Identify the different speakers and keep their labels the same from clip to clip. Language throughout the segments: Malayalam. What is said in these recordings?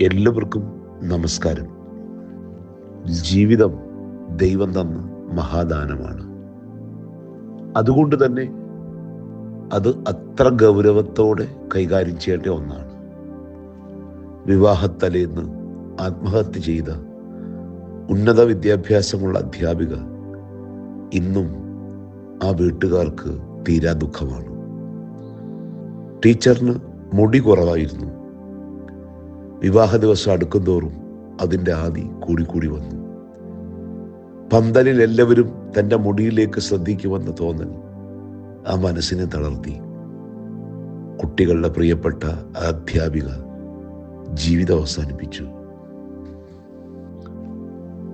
Speaker 1: എല്ലാവർക്കും നമസ്കാരം. ജീവിതം ദൈവം തന്ന മഹാദാനമാണ്. അതുകൊണ്ട് തന്നെ അത് അത്ര ഗൗരവത്തോടെ കൈകാര്യം ചെയ്യേണ്ട ഒന്നാണ്. വിവാഹത്തലേന്ന് ആത്മഹത്യ ചെയ്ത ഉന്നത വിദ്യാഭ്യാസമുള്ള അധ്യാപിക ഇന്നും ആ വീട്ടുകാർക്ക് തീരാ ദുഃഖമാണ്. ടീച്ചറിന് മുടി കുറവായിരുന്നു. വിവാഹ ദിവസം അടുക്കുന്തോറും അതിന്റെ ആദി കൂടിക്കൂടി വന്നു. പന്തലിൽ എല്ലാവരും തന്റെ മുടിയിലേക്ക് ശ്രദ്ധിക്കുമെന്ന തോന്നൽ ആ മനസ്സിനെ തളർത്തി. കുട്ടികളുടെ പ്രിയപ്പെട്ട അധ്യാപിക ജീവിതം അവസാനിപ്പിച്ചു.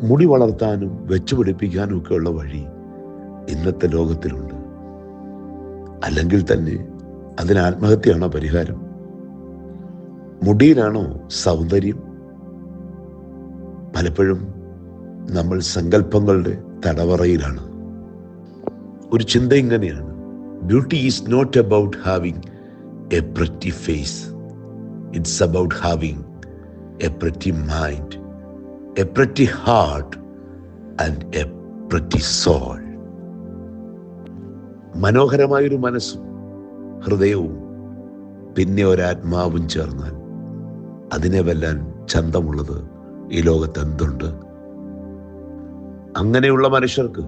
Speaker 1: മുടി വളർത്താനും വെച്ചുപിടിപ്പിക്കാനും ഒക്കെയുള്ള വഴി ഇന്നത്തെ ലോകത്തിലുണ്ട്. അല്ലെങ്കിൽ തന്നെ അതിന് ആത്മഹത്യയാണ് പരിഹാരം? മുടിയിലാണോ സൗന്ദര്യം? പലപ്പോഴും നമ്മൾ സങ്കല്പങ്ങളുടെ തടവറയിലാണ്. ഒരു ചിന്ത ഇങ്ങനെയാണ്. Beauty is not about having a pretty face it's about having a pretty mind a pretty heart and a pretty soul മനോഹരമായൊരു മനസ്സും ഹൃദയവും പിന്നെ ഒരാത്മാവും ചേർന്നാൽ അതിനെ വെല്ലാൻ ചന്തമുള്ളത് ഈ ലോകത്ത് എന്തുണ്ട്? അങ്ങനെയുള്ള മനുഷ്യർക്ക്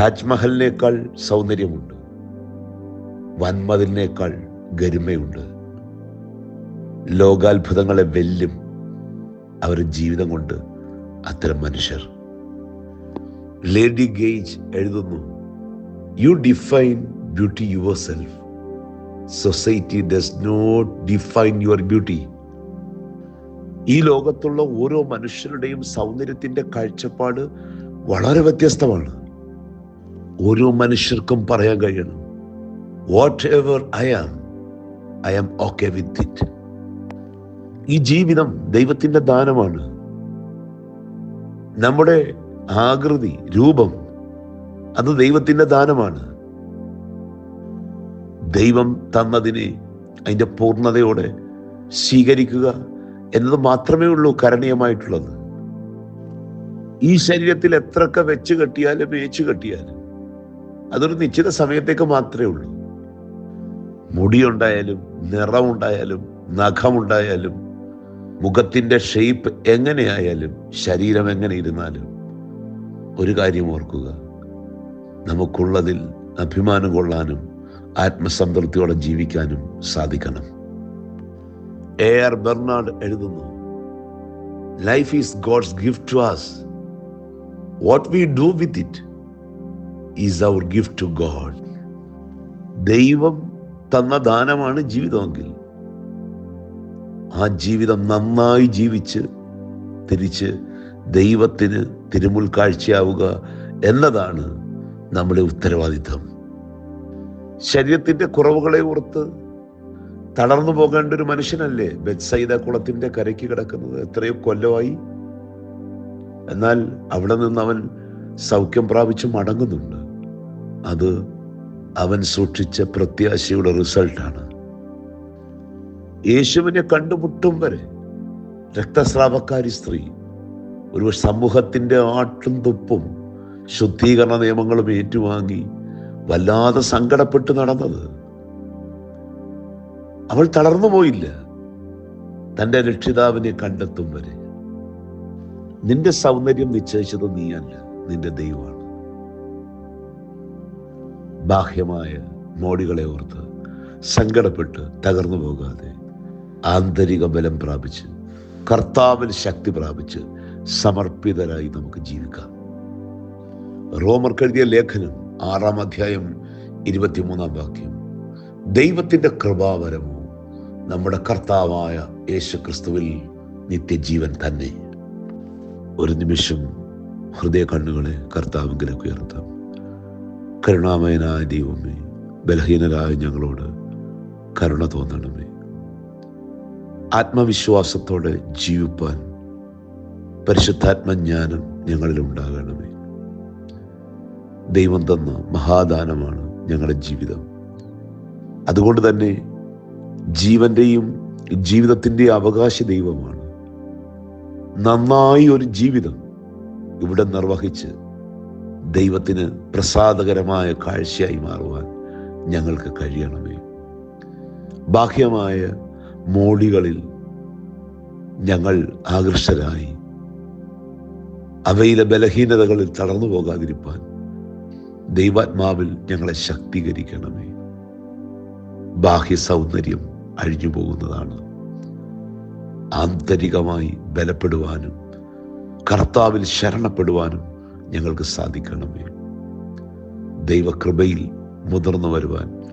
Speaker 1: താജ്മഹലിനേക്കാൾ സൗന്ദര്യമുണ്ട്. വൻമതിലിനേക്കാൾ ഗരിമയുണ്ട്. ലോകാത്ഭുതങ്ങളെ വെല്ലും അവരുടെ ജീവിതം കൊണ്ട് അത്തരം മനുഷ്യർ. ലേഡി ഗേജ് എഴുതുന്നു you define beauty yourself society does not define your beauty ഈ ലോകത്തുള്ള ഓരോ മനുഷ്യരുടെയും സൗന്ദര്യത്തിന്റെ കാഴ്ചപ്പാട് വളരെ വ്യത്യസ്തമാണ്. ഓരോ മനുഷ്യർക്കും പറയാൻ കഴിയണം. Whatever I am I am okay with it ഈ ജീവിതം ദൈവത്തിന്റെ ദാനമാണ്. നമ്മുടെ ആകൃതി രൂപം അത് ദൈവത്തിന്റെ ദാനമാണ്. ദൈവം തന്നതിനെ അതിന്റെ പൂർണതയോടെ സ്വീകരിക്കുക എന്നത് മാത്രമേ ഉള്ളൂ കരണീയമായിട്ടുള്ളത്. ഈ ശരീരത്തിൽ എത്രയൊക്കെ വെച്ച് കെട്ടിയാലും വേച്ച് കെട്ടിയാലും അതൊരു നിശ്ചിത സമയത്തേക്ക് മാത്രമേ ഉള്ളൂ. മുടിയുണ്ടായാലും നിറമുണ്ടായാലും നഖമുണ്ടായാലും മുഖത്തിന്റെ ഷേപ്പ് എങ്ങനെയായാലും ശരീരം എങ്ങനെ ഇരുന്നാലും ഒരു കാര്യം ഓർക്കുക. നമുക്കുള്ളതിൽ അഭിമാനം കൊള്ളാനും ആത്മസംതൃപ്തിയോടെ ജീവിക്കാനും സാധിക്കണം. എ ആർ ബെർണാഡ് എഴുതുന്നു. Life is God's gift to us what we do with it is our gift to God ദൈവം തന്ന ദാനമാണ് ജീവിതമെങ്കിൽ. ആ ജീവിതം നന്നായി ജീവിച്ച് തിരിച്ച് ദൈവത്തിന് തിരുമുൽ കാഴ്ചയാവുക എന്നതാണ് നമ്മുടെ ഉത്തരവാദിത്തം. ശരീരത്തിന്റെ കുറവുകളെ ഓർത്ത് തളർന്നു പോകേണ്ട ഒരു മനുഷ്യനല്ലേ ബെത്സൈദ കുളത്തിന്റെ കരയ്ക്ക് കിടക്കുന്നത്? എത്രയോ കൊല്ലമായി. എന്നാൽ അവിടെ നിന്ന് അവൻ സൗഖ്യം പ്രാപിച്ച് മടങ്ങുന്നുണ്ട്. അത് അവൻ സൂക്ഷിച്ച പ്രത്യാശയുടെ റിസൾട്ടാണ്. യേശുവിനെ കണ്ടുമുട്ടും വരെ രക്തസ്രാവക്കാരി സ്ത്രീ ഒരു സമൂഹത്തിന്റെ ആട്ടും തുപ്പും ശുദ്ധീകരണ നിയമങ്ങളും ഏറ്റുവാങ്ങി വല്ലാതെ സങ്കടപ്പെട്ട് നടന്നത്. അവൾ തളർന്നു പോയില്ല. തന്റെ രക്ഷിതാവിനെ കണ്ടെത്തും വരെ. നിന്റെ സൗന്ദര്യം നിശ്ചയിച്ചത് നീയല്ല നിന്റെ ദൈവമാണ്. ബാഹ്യമായ മോടികളെ ഓർത്ത് സങ്കടപ്പെട്ട് തകർന്നു പോകാതെ ആന്തരിക ബലം പ്രാപിച്ച് കർത്താവിൽ ശക്തി പ്രാപിച്ച് സമർപ്പിതരായി നമുക്ക് ജീവിക്കാം. റോമർ എഴുതിയ ലേഖനം ആറാം അധ്യായം ഇരുപത്തിമൂന്നാം വാക്യം. ദൈവത്തിന്റെ കൃപാവരമോ നമ്മുടെ കർത്താവായ യേശു ക്രിസ്തുവിൽ നിത്യജീവൻ തന്നെ. ഒരു നിമിഷം ഹൃദയ കണ്ണുകളെ കർത്താവിലേക്ക് ഉയർത്താം കരുണാമയനായ ദൈവമേ ബലഹീനരായ ഞങ്ങളോട് കരുണ തോന്നണമേ. ആത്മവിശ്വാസത്തോടെ ജീവിപ്പാൻ പരിശുദ്ധാത്മജ്ഞാനം ഞങ്ങളിൽ ഉണ്ടാകണമേ. ദൈവം തന്ന മഹാദാനമാണ് ഞങ്ങളുടെ ജീവിതം. അതുകൊണ്ട് തന്നെ ജീവന്റെയും ജീവിതത്തിന്റെ അവകാശ ദൈവമാണ്. നന്നായി ഒരു ജീവിതം ഇവിടെ നിർവഹിച്ച് ദൈവത്തിന് പ്രസാദകരമായ കാഴ്ചയായി മാറുവാൻ ഞങ്ങൾക്ക് കഴിയണമേ. ബാഹ്യമായ മോളികളിൽ ഞങ്ങൾ ആകൃഷ്ടരായി. അവയിലെ ബലഹീനതകളിൽ തളർന്നു പോകാതിരിപ്പാൻ ദൈവാത്മാവിൽ ഞങ്ങളെ ശക്തീകരിക്കണമേ. ബാഹ്യ സൗന്ദര്യം അഴിഞ്ഞു പോകുന്നതാണ്. ആന്തരികമായി ബലപ്പെടുവാനും കർത്താവിൽ ശരണപ്പെടുവാനും ഞങ്ങൾക്ക് സാധിക്കണമേ. ദൈവകൃപയിൽ മുതിർന്നു വരുവാൻ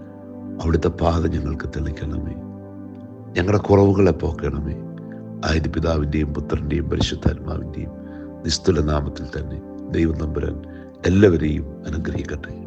Speaker 1: അവിടുത്തെ പാത ഞങ്ങൾക്ക് തെളിക്കണമേ. ഞങ്ങളുടെ കുറവുകളെ പോക്കണമേ. ആയത് പിതാവിന്റെയും പുത്രന്റെയും പരിശുദ്ധാത്മാവിന്റെയും നിസ്തുല നാമത്തിൽ തന്നെ ദൈവം നമ്പുരാൻ എല്ലാവരെയും അനുഗ്രഹിക്കട്ടെ.